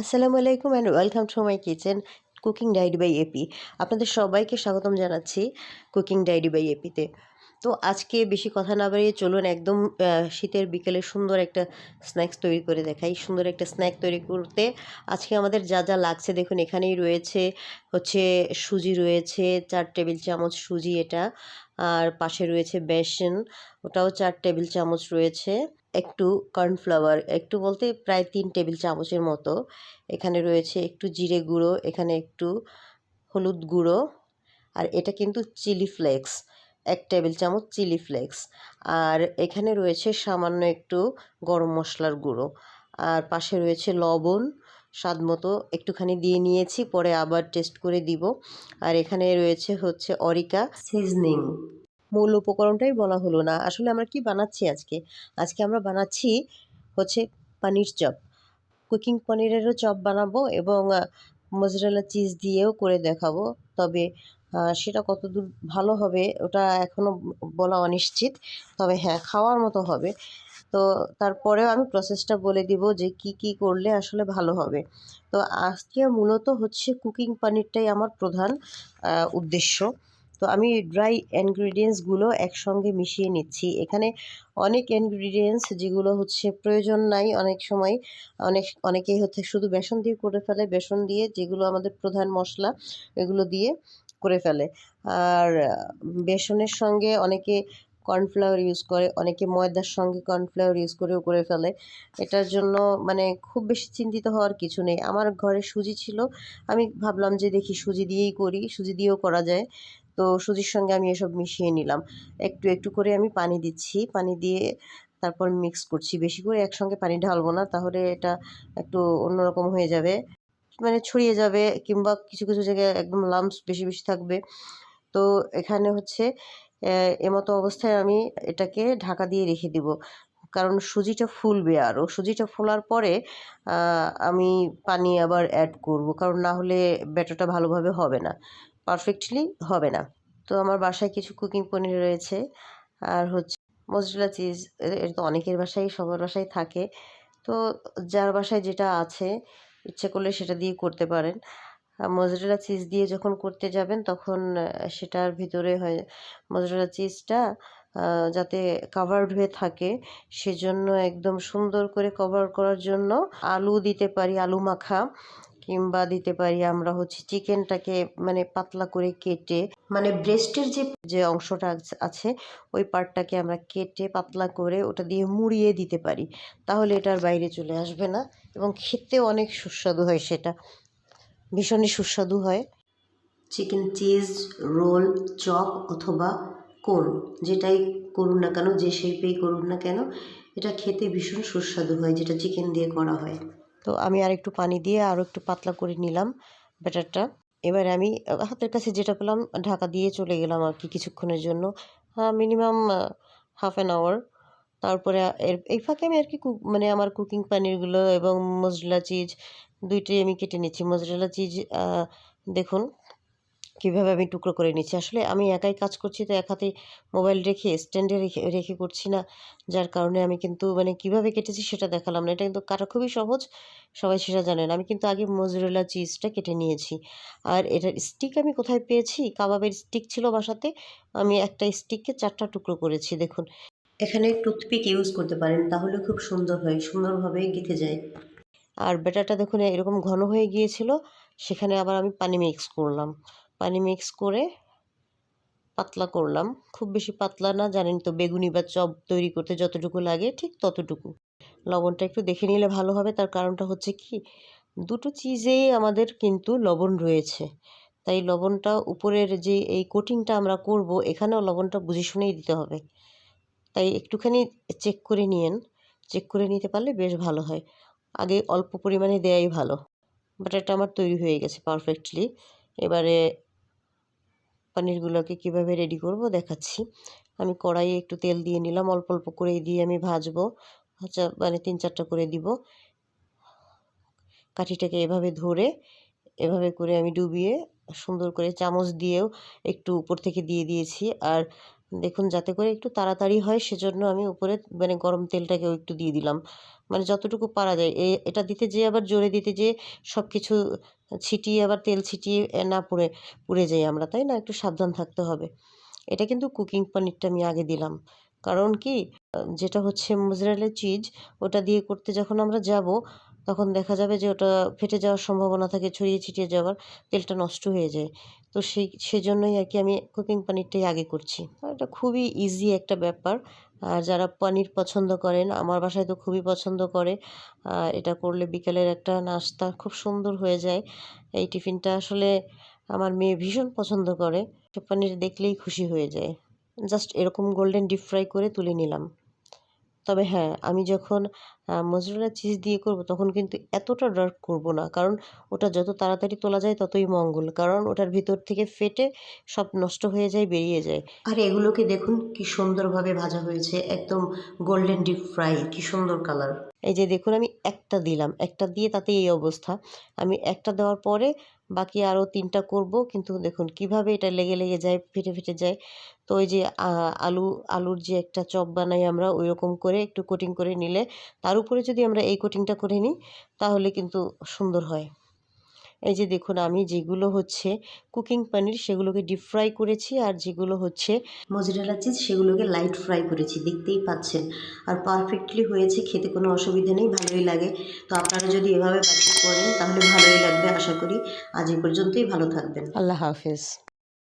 আসসালামু আলাইকুম and welcome to my kitchen cooking diary by AP আপনাদের সবাইকে স্বাগতম জানাচ্ছি কুকিং ডায়েরি বাই এপিতে তো। আজকে বেশি কথা না বাড়িয়ে চলুন একদম শীতের বিকেলে সুন্দর একটা স্ন্যাক্স তৈরি করে দেখাই, সুন্দর একটা স্ন্যাক তৈরি করতে। আজকে আমাদের যা যা লাগছে, দেখুন এখানেই রয়েছে, হচ্ছে সুজি রয়েছে, চার টেবিল চামচ সুজি এটা, আর পাশে রয়েছে বেসন, ওটাও চার টেবিল চামচ রয়েছে। একটু কর্নফ্লাওয়ার, একটু বলতে প্রায় তিন টেবিল চামচের মতো। এখানে রয়েছে একটু জিরে গুঁড়ো, এখানে একটু হলুদ গুঁড়ো, আর এটা কিন্তু চিলি ফ্লেক্স, এক টেবিল চামচ চিলি ফ্লেক্স। আর এখানে রয়েছে সামান্য একটু গরম মশলার গুঁড়ো। আর পাশে রয়েছে লবণ, স্বাদ মতো একটুখানি দিয়ে নিয়েছি, পরে আবার টেস্ট করে দিব। আর এখানে রয়েছে হচ্ছে অরিকা সিজনিং। মূল উপকরণটাই বলা হলো না। আসলে আমরা কি বানাচ্ছি আজকে? আজকে আমরা বানাচ্ছি হচ্ছে পানির চপ। কুকিং পনিরেরও চপ বানাবো এবং মজরেলা চিজ দিয়েও করে দেখাবো। তবে সেটা কতদূর ভালো হবে ওটা এখনও বলা অনিশ্চিত। তবে হ্যাঁ খাওয়ার মতো হবে। তো তারপরেও আমি প্রসেসটা বলে দিব যে কি কি করলে আসলে ভালো হবে। তো আজকে মূলত হচ্ছে কুকিং পনিরটাই আমার প্রধান উদ্দেশ্য। তো আমি ড্রাই ইনগ্রিডিয়েন্টসগুলো একসঙ্গে মিশিয়ে নিচ্ছি। এখানে অনেক ইনগ্রিডিয়েন্টস যেগুলো হচ্ছে প্রয়োজন নাই অনেক সময়। অনেক, অনেকেই হচ্ছে শুধু বেসন দিয়ে করে ফেলে, বেসন দিয়ে যেগুলো আমাদের প্রধান মশলা, এগুলো দিয়ে করে ফেলে। আর বেসনের সঙ্গে অনেকে কর্নফ্লাওয়ার ইউজ করে, অনেকে ময়দার সঙ্গে কর্নফ্লাওয়ার ইউজ করেও করে ফেলে। এটার জন্য মানে খুব বেশি চিন্তিত হওয়ার কিছু নেই। আমার ঘরে সুজি ছিল, আমি ভাবলাম যে দেখি সুজি দিয়েই করি, সুজি দিয়েও করা যায়। তো সুজির সঙ্গে আমি এসব মিশিয়ে নিলাম। একটু একটু করে আমি পানি দিচ্ছি। পানি দিয়ে তারপর মিক্স করছি। বেশি করে একসঙ্গে পানি ঢালবো না, তাহলে এটা একটু অন্যরকম হয়ে যাবে। মানে ছড়িয়ে যাবে কিংবা কিছু কিছু জায়গায় একদম লাম্পস বেশি বেশি থাকবে। তো এখানে হচ্ছে এমতো অবস্থায় আমি এটাকে ঢাকা দিয়ে রেখে দিব। কারণ সুজিটা ফুলবে আরও সুজিটা ফোলার পরে আমি পানি আবার অ্যাড করব। কারণ না হলে ব্যাটারটা ভালোভাবে হবে না। পারফেক্টলি হবে না। তো আমার বাসায় কিছু কুকিং পনির রয়েছে। আর হচ্ছে মজরেলা চিজ এটা তো অনেকের বাসায়, সবার বাসায় থাকে। তো যার বাসায় যেটা আছে, ইচ্ছে করলে সেটা দিয়ে করতে পারেন। মজরেলা চিজ দিয়ে যখন করতে যাবেন, তখন সেটার ভিতরে হয় মজরেলা চিজটা যাতে কাভার্ড হয়ে থাকে, সেজন্য একদম সুন্দর করে কভার করার জন্য আলু দিতে পারি, আলু মাখা। কিংবা দিতে পারি আমরা হচ্ছে চিকেনটাকে মানে পাতলা করে কেটে মানে ব্রেস্টের যে যে অংশটা আছে ওই পার্টটাকে আমরা কেটে পাতলা করে ওটা দিয়ে মুড়িয়ে দিতে পারি। তাহলে এটার বাইরে চলে আসবে না এবং খেতে অনেক সুস্বাদু হয় সেটা। ভীষণই সুস্বাদু হয়। চিকেন চিজ রোল চপ অথবা কোন যেটাই করুন না কেন, যে শেপেই করুন না কেন, এটা খেতে ভীষণ সুস্বাদু হয়, যেটা চিকেন দিয়ে করা হয়। তো আমি আর একটু পানি দিয়ে আরও একটু পাতলা করে নিলাম ব্যাটারটা। এবারে আমি হাতের কাছে যেটা পেলাম, ঢাকা দিয়ে চলে গেলাম আর কি কিছুক্ষণের জন্য। মিনিমাম হাফ অ্যান আওয়ার তারপরে এর, এই ফাঁকে আমি আর কি কুক মানে আমার কুকিং পানিরগুলো এবং মজরেলা চিজ দুইটাই আমি কেটে নিচ্ছি। মজরেলা চিজ দেখুন কীভাবে আমি টুকরো করে নিচ্ছি? আসলে আমি একাই কাজ করছি, তো এক হাতে মোবাইল রেখে স্ট্যান্ডে রেখে রেখে করছি না। যার কারণে আমি কিন্তু মানে কীভাবে কেটেছি সেটা দেখালাম না। এটা কিন্তু কাটা খুবই সহজ, সবাই সেটা জানেন আমি কিন্তু আগে মজরেলা চিজটা কেটে নিয়েছি। আর এটার স্টিক আমি কোথায় পেয়েছি? কাবাবের স্টিক ছিল বাসাতে। আমি একটা স্টিককে চারটা টুকরো করেছি, দেখুন। এখানে টুথপিক ইউজ করতে পারেন, তাহলে খুব সুন্দর হয়, সুন্দরভাবে গেঁথে যায়। আর ব্যাটারটা দেখুন, এরকম ঘন হয়ে গিয়েছিল, সেখানে আবার আমি পানি মিক্স করলাম। পানি মিক্স করে পাতলা করলাম। খুব বেশি পাতলা না, জানেন তো, বেগুনি বা চপ তৈরি করতে যতটুকু লাগে ঠিক ততটুকু। লবণটা একটু দেখে নিলে ভালো হবে, তার কারণটা হচ্ছে কি, দুটো চিজেই আমাদের কিন্তু লবণ রয়েছে। তাই লবণটা উপরের যে এই কোটিংটা আমরা করব, এখানেও লবণটা বুঝে শুনেই দিতে হবে। তাই একটুখানি চেক করে নিয়েন। চেক করে নিতে পারলে বেশ ভালো হয়। আগে অল্প পরিমাণে দেয়াই ভালো। বাটারটা আমার তৈরি হয়ে গেছে পারফেক্টলি এবারে পনিরগুলোকে কীভাবে রেডি করব দেখাচ্ছি। আমি কড়াইয়ে একটু তেল দিয়ে নিলাম, অল্প অল্প করে দিয়ে আমি ভাজবো। ভাজা মানে তিন চারটা করে দিব। কাঠিটাকে এভাবে ধরে, এভাবে করে আমি ডুবিয়ে সুন্দর করে চামচ দিয়েও একটু উপর থেকে দিয়ে দিয়েছি। আর দেখুন, যাতে করে একটু তাড়াতাড়ি হয়, সেজন্য আমি উপরে মানে গরম তেলটাকেও একটু দিয়ে দিলাম। মানে যতটুকু পারা যায়। এ, এটা দিতে যেয়ে আবার জোরে দিতে যেয়ে সব কিছু ছিটিয়ে, আবার তেল ছিটিয়ে না পুড়ে পুড়ে যাই আমরা, তাই না? একটু সাবধান থাকতে হবে। এটা কিন্তু কুকিং পনিরটা আমি আগে দিলাম। কারণ কি? যেটা হচ্ছে মোজারেলা চিজ, ওটা দিয়ে করতে যখন আমরা যাব তখন দেখা যাবে যে ওটা ফেটে যাওয়ার সম্ভাবনা থাকে, ছড়িয়ে ছিটিয়ে যাওয়ার, তেলটা নষ্ট হয়ে যায়। তো সেই, সেজন্যই আর কি আমি কুকিং পনিরটাই আগে করছি। এটা খুবই ইজি একটা ব্যাপার। আর যারা পনির পছন্দ করেন, আমার বাসায় তো খুবই পছন্দ করে এটা করলে বিকেলের একটা নাস্তা খুব সুন্দর হয়ে যায়। এই টিফিনটা আসলে আমার মেয়ে ভীষণ পছন্দ করে। পনির দেখলেই খুশি হয়ে যায়। জাস্ট এরকম গোল্ডেন ডিপ ফ্রাই করে তুলে নিলাম। তবে হ্যাঁ আমি যখন মজুরা চিজ দিয়ে করব তখন কিন্তু এতটা ডার্ক করব না। কারণ ওটা যত তাড়াতাড়ি তোলা যায় ততই মঙ্গল। কারণ ওটার ভিতর থেকে ফেটে সব নষ্ট হয়ে যায়, বেরিয়ে যায়। আর এগুলোকে দেখুন কি সুন্দরভাবে ভাজা হয়েছে। একদম গোল্ডেন ডিপ ফ্রাই কি সুন্দর কালার এই যে দেখুন আমি একটা দিলাম। একটা দিয়ে তাতে এই অবস্থা। আমি একটা দেওয়ার পরে বাকি আরও তিনটা করব। কিন্তু দেখুন, কীভাবে এটা লেগে লেগে যায়, ফেটে ফেটে যায়, তো ওই যে আলু, আলুর যে একটা চপ বানাই আমরা ওই রকম করে একটু কোটিং করে নিলে, তার উপরে যদি আমরা এই কোটিংটা করে নিই, তাহলে কিন্তু সুন্দর হয়। এই যে দেখুন, আমি যেগুলো হচ্ছে কুকিং পানির সেগুলোকে ডিপ ফ্রাই করেছি আর যেগুলো হচ্ছে মজরেলা চিজ সেগুলোকে লাইট ফ্রাই করেছি, দেখতেই পাচ্ছেন। আর পারফেক্টলি হয়েছে, খেতে কোনো অসুবিধা নেই, ভালোই লাগে। তো আপনারা যদি এভাবে বাড়িতে করেন, তাহলে ভালোই লাগবে, আশা করি। আজ এই পর্যন্তই, ভালো থাকবেন। আল্লাহ হাফেজ।